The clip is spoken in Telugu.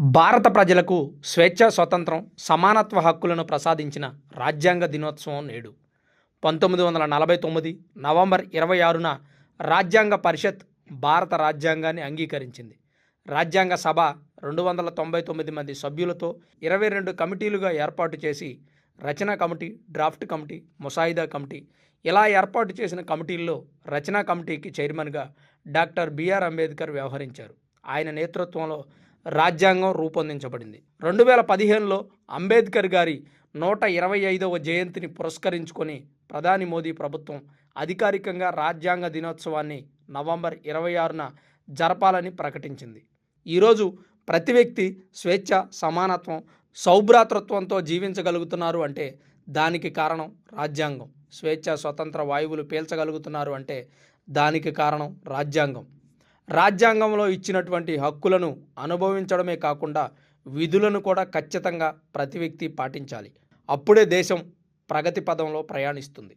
భారత ప్రజలకు స్వేచ్ఛ స్వతంత్రం సమానత్వ హక్కులను ప్రసాదించిన రాజ్యాంగ దినోత్సవం నేడు. పంతొమ్మిది వందల నలభై తొమ్మిది నవంబర్ ఇరవై ఆరున రాజ్యాంగ పరిషత్ భారత రాజ్యాంగాన్ని అంగీకరించింది. రాజ్యాంగ సభ రెండు వందల తొంభై తొమ్మిది మంది సభ్యులతో ఇరవై రెండు కమిటీలుగా ఏర్పాటు చేసి రచనా కమిటీ డ్రాఫ్ట్ కమిటీ ముసాయిదా కమిటీ ఇలా ఏర్పాటు చేసిన కమిటీల్లో రచనా కమిటీకి చైర్మన్గా డాక్టర్ బిఆర్ అంబేద్కర్ వ్యవహరించారు. ఆయన నేతృత్వంలో రాజ్యాంగం రూపొందించబడింది. రెండు వేల పదిహేనులో అంబేద్కర్ గారి నూట ఇరవై ఐదవ జయంతిని పురస్కరించుకొని ప్రధాని మోదీ ప్రభుత్వం అధికారికంగా రాజ్యాంగ దినోత్సవాన్ని నవంబర్ ఇరవై ఆరున జరపాలని ప్రకటించింది. ఈరోజు ప్రతి వ్యక్తి స్వేచ్ఛ సమానత్వం సౌభ్రాతృత్వంతో జీవించగలుగుతున్నారు అంటే దానికి కారణం రాజ్యాంగం. స్వేచ్ఛ స్వతంత్ర వాయువులు పీల్చగలుగుతున్నారు అంటే దానికి కారణం రాజ్యాంగం. రాజ్యాంగంలో ఇచ్చినటువంటి హక్కులను అనుభవించడమే కాకుండా విధులను కూడా ఖచ్చితంగా ప్రతి వ్యక్తి పాటించాలి. అప్పుడే దేశం ప్రగతి పదంలో ప్రయాణిస్తుంది.